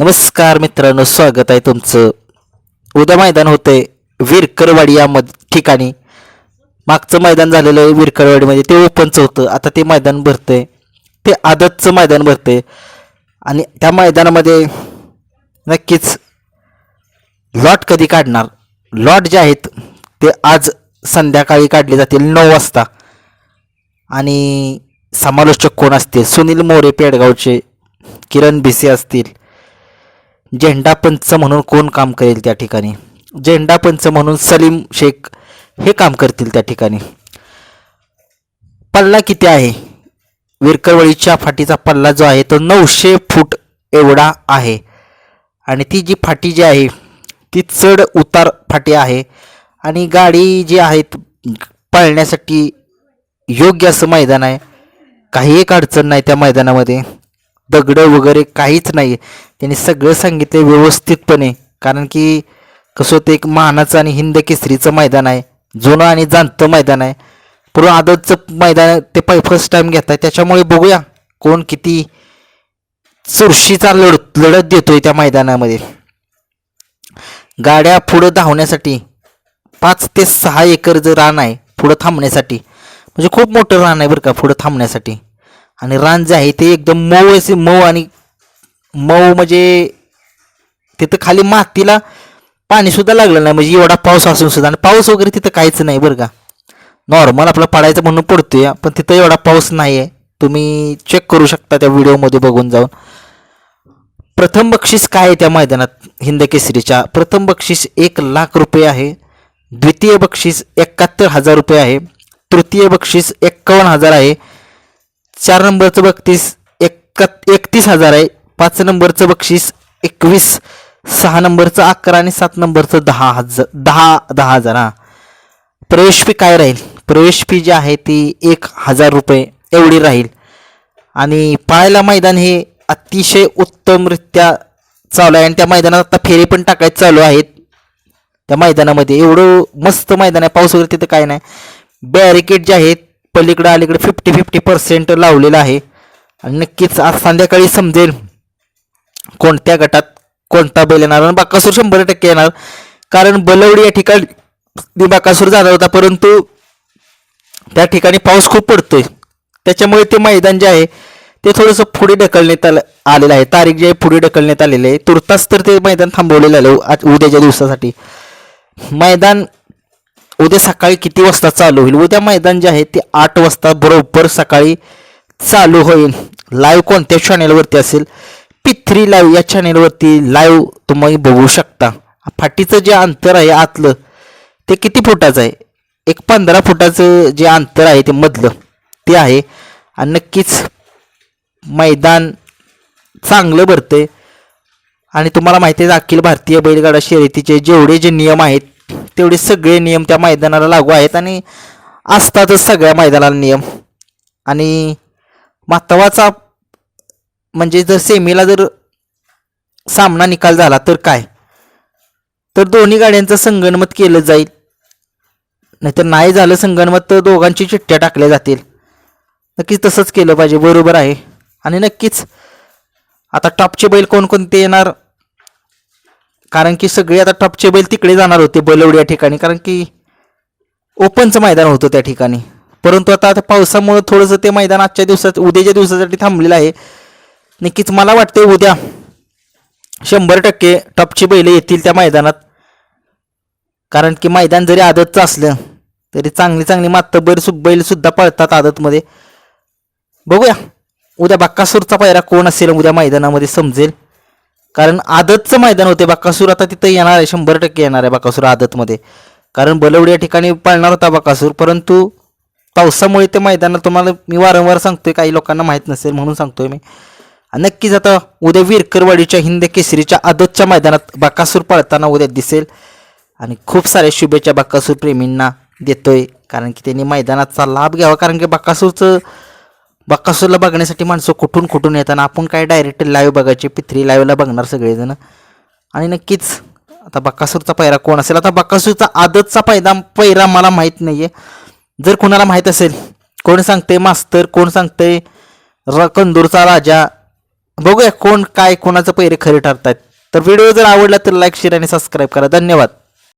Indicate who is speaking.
Speaker 1: नमस्कार मित्रांनो स्वागत आहे तुमचं. उद्या मैदान होतंय विरकरवाडी या मध ठिकाणी. मागचं मैदान झालेलं आहे विरकरवाडीमध्ये. ते ओपनचं होतं. आता ते मैदान भरतंय. ते आदतचं मैदान भरतंय. आणि त्या मैदानामध्ये नक्कीच लॉट कधी काढणार? लॉट जे आहेत ते आज संध्याकाळी काढले जातील नऊ वाजता. आणि समालोचक कोण असतील? सुनील मोरे पेडगावचे किरण भिसे असतील. झेंडा पंच म्हणून कोण काम करेल त्या ठिकाणी? झेंडा पंच म्हणून सलीम शेख हे काम करतील त्या ठिकाणी. पल्ला किती आहे? विरकरवळीच्या फाटीचा पल्ला जो आहे तो नऊशे फूट एवढा आहे. आणि ती जी फाटी जी आहे ती चढ उतार फाटी आहे. आणि गाडी जी आहेत पळण्यासाठी योग्य असं मैदान आहे. काही एक अडचण नाही त्या मैदानामध्ये. दगडं वगैरे काहीच नाही त्यांनी सगळं सांगितलं व्यवस्थितपणे. कारण की कसं होतं एक मानाचं आणि हिंद केसरीचं मैदान आहे. जुनं आणि जाणतं मैदान आहे. पूर्ण आदतचं मैदान ते पाय फर्स्ट टाईम घेत आहे त्याच्यामुळे बघूया कोण किती चुरशीचा लढ लढत देतोय त्या मैदानामध्ये. गाड्या पुढं धावण्यासाठी पाच ते सहा एकर जर रान आहे पुढं थांबण्यासाठी. म्हणजे खूप मोठं रान आहे बरं का पुढं थांबण्यासाठी. आणि रान जे आहे ते एकदम मऊ असे मऊ आणि मऊ म्हणजे तिथं खाली मातीला पाणीसुद्धा लागलं नाही. म्हणजे एवढा पाऊस असून सुद्धा. आणि पाऊस वगैरे तिथं काहीच नाही बरं का. नॉर्मल आपलं पडायचं म्हणून पडतोय पण तिथं एवढा पाऊस नाही आहे तुम्ही चेक करू शकता त्या व्हिडिओमध्ये बघून जाऊन. प्रथम बक्षीस काय आहे त्या मैदानात? हिंद केसरीच्या. प्रथम बक्षीस एक लाख रुपये आहे. द्वितीय बक्षीस एकाहत्तर हजार रुपये आहे. तृतीय बक्षीस एक्कावन्न हजार आहे. चार नंबरचं बक्षीस एक्का एकतीस हजार आहे. पाच नंबरचं बक्षीस एकवीस सहा नंबरचं अकरा आणि सात नंबरचं दहा हजार दहा दहा हजार हां. प्रवेश फी काय राहील? प्रवेश फी जी आहे ती एक हजार रुपये एवढी राहील. आणि पाहायला मैदान हे अतिशय उत्तमरित्या चालू आहे. आणि त्या मैदानात आता फेरी पण टाकायचं चालू आहेत. त्या मैदानामध्ये एवढं मस्त मैदान आहे. पाऊस वगैरे तिथं काय नाही. बॅरिकेड जे आहेत पलीकडं अलीकडे फिफ्टी फिफ्टी पर्सेंट लावलेलं आहे. आणि नक्कीच आज संध्याकाळी समजेल कोणत्या गटात कोणता बैल येणार आणि बाकासूर शंभर टक्के येणार. कारण बलवडी या ठिकाणी बाकासूर जाणार होता परंतु त्या ठिकाणी पाऊस खूप पडतोय. त्याच्यामुळे ते मैदान जे आहे ते थोडंसं पुढे ढकलण्यात आलं आलेलं आहे. तारीख जे आहे पुढे ढकलण्यात आलेलं आहे. तुर्तास तर ते मैदान थांबवलेलं आलं उद्याच्या दिवसासाठी. मैदान उद्या सकाळी किती वाजता चालू होईल? उद्या मैदान जे आहे ते आठ वाजता बरोबर सकाळी चालू होईल. लाईव्ह कोणत्या चॅनेलवरती असेल? पिथ्री लाईव्ह या चॅनेलवरती लाईव्ह तुम्ही बघू शकता. फाटीचं जे अंतर आहे आतलं ते किती फुटाचं आहे? एक पंधरा फुटाचं जे अंतर आहे ते मधलं ते आहे. आणि नक्कीच मैदान चांगलं भरतंय. आणि तुम्हाला माहिती आहे अखिल भारतीय बैलगाडा शर्यतीचे जेवढे जे नियम आहेत तेवढे सगळे नियम त्या मैदानाला लागू आहेत आणि असतातच सगळ्या मैदानाला नियम. आणि महत्त्वाचा म्हणजे जर सेमीला जर सामना निकाल झाला तर काय? तर दोन्ही गाड्यांचं संगणमत केलं जाईल. नाहीतर नाही झालं संगणमत तर दोघांची चिठ्ठ्या टाकल्या जातील. नक्कीच तसंच केलं पाहिजे. बरोबर आहे. आणि नक्कीच आता टॉपचे बैल कोणकोणते येणार? कारण की सगळे आता टॉपचे बैल तिकडे जाणार होते बलवडी या ठिकाणी. कारण की ओपनचं मैदान होतं त्या ठिकाणी. परंतु आता आता पावसामुळं थोडंसं ते मैदान आजच्या दिवसात उद्याच्या दिवसासाठी थांबलेलं आहे. नक्कीच मला वाटते उद्या शंभर टक्के टॉपची बैलं येतील त्या मैदानात. कारण की मैदान जरी आदतचं असलं तरी चांगली चांगली मातबर सु बैलसुद्धा पळतात आदतमध्ये. बघूया. उद्या बाक्कासूरचा पायरा कोण असेल? उद्या मैदानामध्ये समजेल. कारण आदतचं मैदान होते. बाकासूर आता तिथं येणार आहे. शंभर टक्के येणार आहे बाकासूर आदतमध्ये. कारण बलवडी या ठिकाणी पळणार होता बाकासूर. परंतु पावसामुळे ते मैदानात तुम्हाला मी वारंवार सांगतोय काही लोकांना माहीत नसेल म्हणून सांगतोय मी. नक्कीच आता उद्या विरकरवाडीच्या हिंद केसरीच्या आदतच्या मैदानात बाकासूर पळताना उद्या दिसेल. आणि खूप साऱ्या शुभेच्छा बाकासूर प्रेमींना देतोय. कारण की त्यांनी मैदानाचा लाभ घ्यावा. कारण की बाकासूरचं बक्कासूरला बघण्यासाठी माणसं कुठून कुठून येतात आपण काय डायरेक्ट लाईव्ह बघायचे पिथरी लाईव्हला बघणार सगळेजण. आणि नक्कीच आता बक्कासूरचा पैरा कोण असेल? आता बक्कासूरचा आदतचा पैदा पैरा मला माहीत नाही आहे जर कोणाला माहीत असेल कोण सांगते मास्तर कोण सांगते र कंदूरचा राजा बघूया कोण काय कोणाचं पैरे खरे ठरतात तर व्हिडिओ जर आवडला तर लाईक शेअर आणि सबस्क्राईब करा. धन्यवाद.